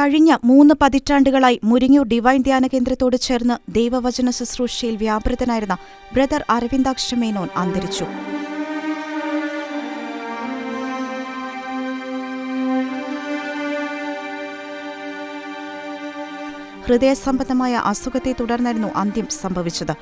കഴിഞ്ഞ മൂന്ന് പതിറ്റാണ്ടുകളായി മുരിങ്ങൂർ ഡിവൈൻ ധ്യാന കേന്ദ്രത്തോട് ചേർന്ന് ദൈവവചന ശുശ്രൂഷയിൽ വ്യാപൃതനായിരുന്ന ബ്രദർ അരവിന്ദാക്ഷ മേനോൻ അന്തരിച്ചു. ഹൃദയസംബന്ധമായ അസുഖത്തെ തുടർന്നായിരുന്നു അന്ത്യം സംഭവിച്ചത്.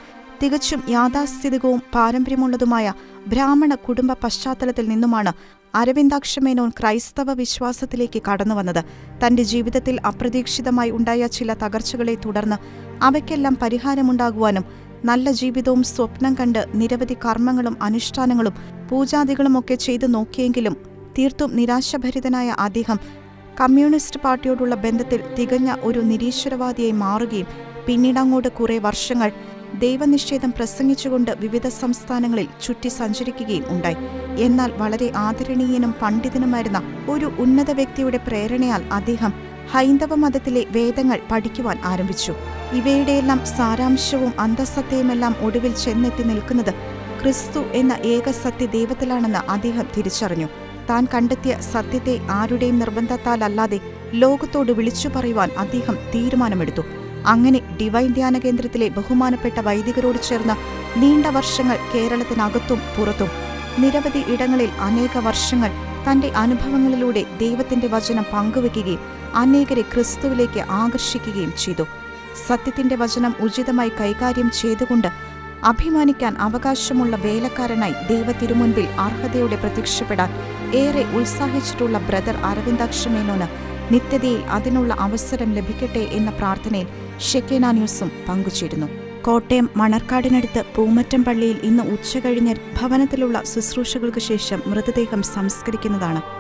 തികച്ചും യാഥാസ്ഥിതികവും പാരമ്പര്യമുള്ളതുമായ ബ്രാഹ്മണ കുടുംബ പശ്ചാത്തലത്തിൽ നിന്നുമാണ് അരവിന്ദാക്ഷമേനോൻ ക്രൈസ്തവ വിശ്വാസത്തിലേക്ക് കടന്നുവന്നത് തന്റെ ജീവിതത്തിൽ അപ്രതീക്ഷിതമായി ഉണ്ടായ ചില തകർച്ചകളെ തുടർന്ന് അവയ്ക്കെല്ലാം പരിഹാരമുണ്ടാകുവാനും നല്ല ജീവിതവും സ്വപ്നം കണ്ട് നിരവധി കർമ്മങ്ങളും അനുഷ്ഠാനങ്ങളും പൂജാദികളുമൊക്കെ ചെയ്തു നോക്കിയെങ്കിലും തീർത്തും നിരാശഭരിതനായ അദ്ദേഹം കമ്മ്യൂണിസ്റ്റ് പാർട്ടിയോടുള്ള ബന്ധത്തിൽ തികഞ്ഞ ഒരു നിരീശ്വരവാദിയായി മാറുകയും പിന്നീടങ്ങോട്ട് കുറെ വർഷങ്ങൾ ദൈവനിഷേധം പ്രസംഗിച്ചുകൊണ്ട് വിവിധ സംസ്ഥാനങ്ങളിൽ ചുറ്റി സഞ്ചരിക്കുകയും ഉണ്ടായി. എന്നാൽ വളരെ ആദരണീയനും പണ്ഡിതനുമായിരുന്ന ഒരു ഉന്നത വ്യക്തിയുടെ പ്രേരണയാൽ അദ്ദേഹം ഹൈന്ദവ മതത്തിലെ വേദങ്ങൾ പഠിക്കുവാൻ ആരംഭിച്ചു. ഇവയുടെയെല്ലാം സാരാംശവും അന്തസത്തയുമെല്ലാം ഒടുവിൽ ചെന്നെത്തി നിൽക്കുന്നത് ക്രിസ്തു എന്ന ഏക സത്യ ദൈവത്തിലാണെന്ന് അദ്ദേഹം തിരിച്ചറിഞ്ഞു. താൻ കണ്ടെത്തിയ സത്യത്തെ ആരുടെയും നിർബന്ധത്താലല്ലാതെ ലോകത്തോട് വിളിച്ചു പറയുവാൻ അദ്ദേഹം തീരുമാനമെടുത്തു. അങ്ങനെ ഡിവൈൻ ധ്യാന കേന്ദ്രത്തിലെ ബഹുമാനപ്പെട്ട വൈദികരോട് ചേർന്ന് നീണ്ട വർഷങ്ങൾ കേരളത്തിനകത്തും പുറത്തും. നിരവധി ഇടങ്ങളിൽ അനേക വർഷങ്ങൾ തന്റെ അനുഭവങ്ങളിലൂടെ ദൈവത്തിന്റെ വചനം പങ്കുവെക്കുകയും അനേകരെ ക്രിസ്തുവിലേക്ക് ആകർഷിക്കുകയും ചെയ്തു. സത്യത്തിന്റെ വചനം ഉചിതമായി കൈകാര്യം ചെയ്തുകൊണ്ട് അഭിമാനിക്കാൻ അവകാശമുള്ള വേലക്കാരനായി ദൈവത്തിരുമുൻപിൽ അർഹതയോടെ പ്രത്യക്ഷപ്പെടാൻ ഏറെ ഉത്സാഹിച്ചിട്ടുള്ള ബ്രദർ അരവിന്ദാക്ഷമേനോന് നിത്യതയിൽ അതിനുള്ള അവസരം ലഭിക്കട്ടെ എന്ന പ്രാർത്ഥനയിൽ ഷെക്കേന ന്യൂസും പങ്കുചേരുന്നു. കോട്ടയം മണർക്കാടിനടുത്ത് പൂമറ്റം പള്ളിയിൽ ഇന്ന് ഉച്ചകഴിഞ്ഞ് ഭവനത്തിലുള്ള ശുശ്രൂഷകൾക്ക് ശേഷം മൃതദേഹം സംസ്കരിക്കുന്നതാണ്.